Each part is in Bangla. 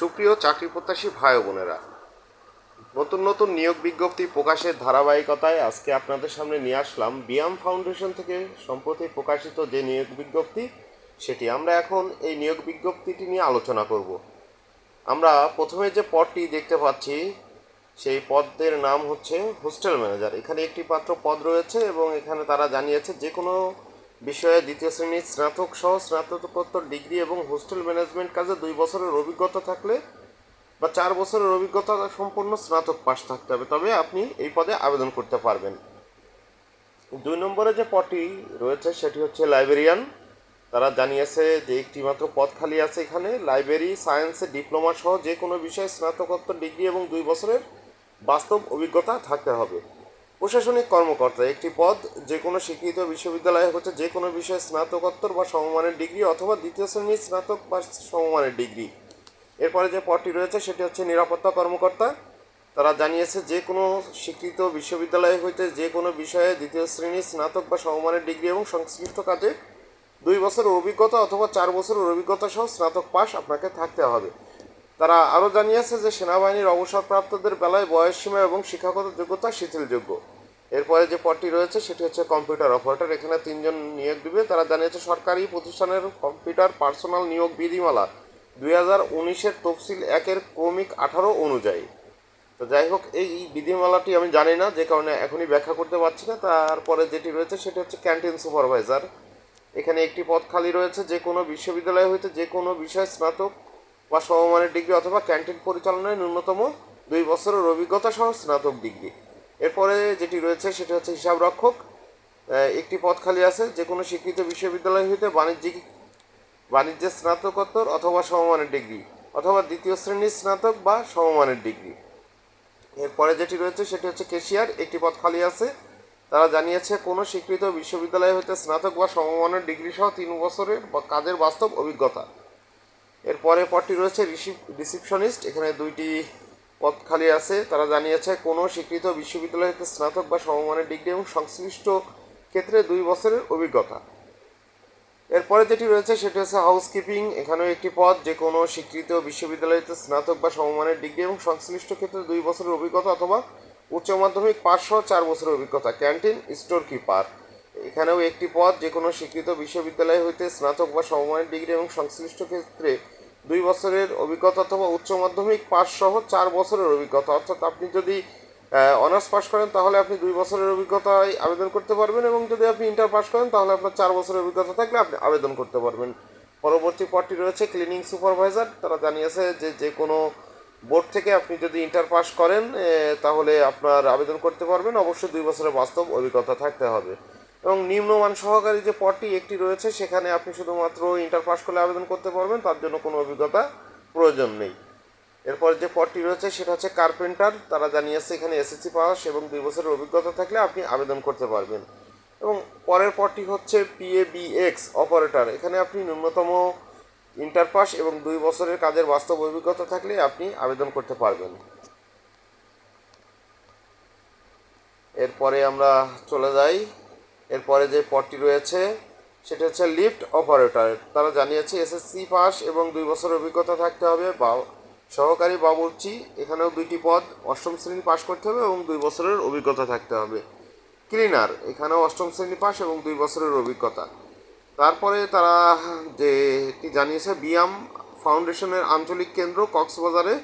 সুপ্রিয় চাকরি প্রত্যাশী ভাই বোনেরা, নতুন নতুন নিয়োগ বিজ্ঞপ্তি প্রকাশের ধারাবাহিকতায় আজকে আপনাদের সামনে নিয়ে আসলাম বিয়াম ফাউন্ডেশন থেকে সম্প্রতি প্রকাশিত যে নিয়োগ বিজ্ঞপ্তি, সেটি আমরা এখন এই নিয়োগ বিজ্ঞপ্তিটি নিয়ে আলোচনা করব। আমরা প্রথমে যে পদটি দেখতে পাচ্ছি, সেই পদের নাম হচ্ছে হোস্টেল ম্যানেজার। এখানে একটি মাত্র পদ রয়েছে এবং এখানে তারা জানিয়েছে যে কোনো বিষয়ে দ্বিতীয় শ্রেণির স্নাতক সহ স্নাতকোত্তর ডিগ্রি এবং হোস্টেল ম্যানেজমেন্ট কাজে দুই বছরের অভিজ্ঞতা থাকলে বা চার বছরের অভিজ্ঞতা সম্পন্ন স্নাতক পাশ থাকতে হবে। তবে আপনি এই পদে আবেদন করতে পারবেন। দুই নম্বরে যে পদটি রয়েছে সেটি হচ্ছে লাইব্রেরিয়ান। তারা জানিয়েছে যে একটি মাত্র পদ খালি আছে এখানে। লাইব্রেরি, সায়েন্সে ডিপ্লোমা সহ যে কোনো বিষয়ে স্নাতকোত্তর ডিগ্রি এবং দুই বছরের বাস্তব অভিজ্ঞতা থাকতে হবে। প্রশাসনিক কর্মকর্তা, একটি পদ যে কোনো স্বীকৃত বিশ্ববিদ্যালয়ে হচ্ছে যে কোনো বিষয়ে স্নাতকোত্তর বা সমমানের ডিগ্রি অথবা দ্বিতীয় শ্রেণির স্নাতক বা সমমানের ডিগ্রি। এরপরে যে পদটি রয়েছে সেটি হচ্ছে নিরাপত্তা কর্মকর্তা। তারা জানিয়েছে যে কোনো স্বীকৃত বিশ্ববিদ্যালয় হইতে যে কোনো বিষয়ে দ্বিতীয় শ্রেণির স্নাতক বা সমমানের ডিগ্রি এবং সংশ্লিষ্ট কাজে দুই বছরের অভিজ্ঞতা অথবা চার বছরের অভিজ্ঞতা সহ স্নাতক পাশ আপনাকে থাকতে হবে। তারা আরও জানিয়েছে যে সেনাবাহিনীর অবসরপ্রাপ্তদের বেলায় বয়সসীমা এবং শিক্ষাগত যোগ্যতা শিথিলযোগ্য। এরপরে যে পদটি রয়েছে, সেটি হচ্ছে কম্পিউটার অপারেটর। এখানে তিনজন নিয়োগ দিবে। তারা জানিয়েছে, সরকারি প্রতিষ্ঠানের কম্পিউটার পার্সোনাল নিয়োগ বিধিমালা দুই হাজার উনিশের তফসিল একের ক্রমিক আঠারো অনুযায়ী। তো যাই হোক, এই বিধিমালাটি আমি জানি না, যে কারণে এখনই ব্যাখ্যা করতে পারছি না। তারপরে যেটি রয়েছে, সেটি হচ্ছে ক্যান্টিন সুপারভাইজার। এখানে একটি পদ খালি রয়েছে, যে কোনো বিশ্ববিদ্যালয় হইতে যে কোনো বিষয়ে স্নাতক বা সমমানের ডিগ্রি অথবা ক্যান্টিন পরিচালনায় ন্যূনতম দুই বছরের অভিজ্ঞতা সহ স্নাতক ডিগ্রি এরপরে যেটি রয়েছে সেটি হচ্ছে হিসাব রক্ষক একটি পদ খালি আছে যে কোনো স্বীকৃত বিশ্ববিদ্যালয় হইতে বাণিজ্যিক বাণিজ্যের স্নাতকোত্তর অথবা সমমানের ডিগ্রি অথবা দ্বিতীয় শ্রেণির স্নাতক বা সমমানের ডিগ্রি এরপরে যেটি রয়েছে সেটি হচ্ছে কেশিয়ার একটি পদ খালি আছে। তারা জানিয়েছে, কোনো স্বীকৃত বিশ্ববিদ্যালয় হতে স্নাতক বা সমমানের ডিগ্রি সহ তিন বছরের কাজের বাস্তব অভিজ্ঞতা। এরপরে পদটি রয়েছে রিসিপশনিস্ট। এখানে দুইটি পদ খালি আছে। তারা জানিয়েছে, কোনো স্বীকৃত বিশ্ববিদ্যালয় হতে স্নাতক বা সমমানের ডিগ্রি এবং সংশ্লিষ্ট ক্ষেত্রে দুই বছরের অভিজ্ঞতা। এরপরে যেটি রয়েছে, সেটি হচ্ছে হাউসকিপিং। এখানেও একটি পদ, যে কোনো স্বীকৃত বিশ্ববিদ্যালয়তে স্নাতক বা সমমানের ডিগ্রি এবং সংশ্লিষ্ট ক্ষেত্রে দুই বছরের অভিজ্ঞতা অথবা উচ্চ মাধ্যমিক পাঁচ সহ চার বছরের অভিজ্ঞতা। ক্যান্টিন স্টোর কিপার এখানেও একটি পদ যে কোনো স্বীকৃত বিশ্ববিদ্যালয় হইতে স্নাতক বা সমমানের ডিগ্রি এবং সংশ্লিষ্ট ক্ষেত্রে দুই বছরের অভিজ্ঞতা অথবা উচ্চ মাধ্যমিক পাস সহ চার বছরের অভিজ্ঞতা। অর্থাৎ আপনি যদি অনার্স পাস করেন, তাহলে আপনি দুই বছরের অভিজ্ঞতায় আবেদন করতে পারবেন এবং যদি আপনি ইন্টার পাস করেন, তাহলে আপনার চার বছরের অভিজ্ঞতা থাকলে আপনি আবেদন করতে পারবেন। পরবর্তী পদটি রয়েছে ক্লিনিং সুপারভাইজার তারা জানিয়েছে যে যে কোনো বোর্ড থেকে আপনি যদি ইন্টার পাস করেন তাহলে আপনার আবেদন করতে পারবেন। অবশ্যই দুই বছরের বাস্তব অভিজ্ঞতা থাকতে হবে। এবং নিম্নমান সহকারী যে পদটি একটি রয়েছে, সেখানে আপনি শুধুমাত্র ইন্টার পাস করলে আবেদন করতে পারবেন, তার জন্য কোনো অভিজ্ঞতা প্রয়োজন নেই। এরপর যে পদটি রয়েছে, সেটা হচ্ছে কার্পেন্টার তারা জানিয়েছে এখানে এসএসসি পাস এবং দুই বছরের অভিজ্ঞতা থাকলে আপনি আবেদন করতে পারবেন। এবং পরের পদটি হচ্ছে পিএবিএক্স অপারেটর এখানে আপনি ন্যূনতম ইন্টার পাস এবং দুই বছরের কাজের বাস্তব অভিজ্ঞতা থাকলে আপনি আবেদন করতে পারবেন। এরপরে আমরা চলে যাই। এরপরে যে পদটি রয়েছে, সেটা হচ্ছে লিফট অপারেটর। তারা জানিয়েছে, এসএসসি পাস এবং দুই বছরের অভিজ্ঞতা থাকতে হবে। বা সহকারী বাবুর্চি, এখানেও দুইটি পদ, অষ্টম শ্রেণি পাস করতে হবে এবং দুই বছরের অভিজ্ঞতা থাকতে হবে। ক্লিনার, এখানেও অষ্টম শ্রেণি পাস এবং দুই বছরের অভিজ্ঞতা। তারপরে তারা যে জানিয়েছে, বিয়াম ফাউন্ডেশনের আঞ্চলিক কেন্দ্র কক্সবাজারে।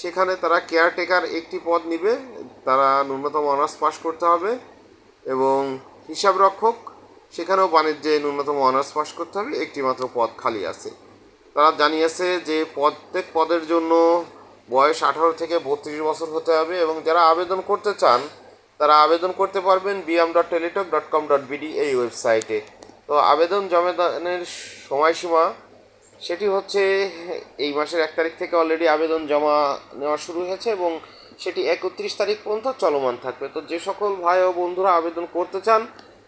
সেখানে তারা কেয়ারটেকার একটি পদ নিবে। তারা ন্যূনতম অনার্স পাস করতে হবে এবং হিসাব রক্ষক সেখানেও বাণিজ্যে ন্যূনতম অনার্স পাস করতে হবে একটি মাত্র পদ খালি আছে। তারা জানিয়েছে যে প্রত্যেক পদের জন্য বয়স আঠারো থেকে বত্রিশ বছর হতে হবে এবং যারা আবেদন করতে চান, তারা আবেদন করতে পারবেন BM dot Teletalk dot com dot BD এই ওয়েবসাইটে। তো আবেদন জমাদানের সময়সীমা, সেটি হচ্ছে এই মাসের এক তারিখ থেকে অলরেডি আবেদন জমা নেওয়া শুরু হয়েছে এবং সেটি একত্রিশ তারিখ পর্যন্ত চলমান থাকবে। তো যে সকল ভাই ও বন্ধুরা আবেদন করতে চান,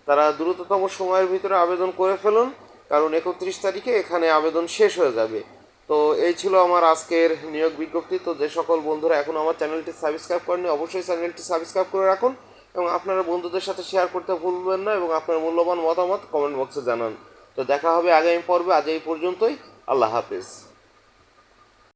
তারা দ্রুততম সময়ের ভিতরে আবেদন করে ফেলুন, কারণ একত্রিশ তারিখে এখানে আবেদন শেষ হয়ে যাবে। তো এই ছিল আমার আজকের নিয়োগ বিজ্ঞপ্তি। তো যে সকল বন্ধুরা এখন আমার চ্যানেলটি সাবস্ক্রাইব করেনি অবশ্যই চ্যানেলটি সাবস্ক্রাইব করে রাখুন এবং আপনারা বন্ধুদের সাথে শেয়ার করতে ভুলবেন না এবং আপনার মূল্যবান মতামত কমেন্ট বক্সে জানান। তো দেখা হবে আগামী পর্বে, আজ এই পর্যন্তই। আল্লাহ হাফিজ।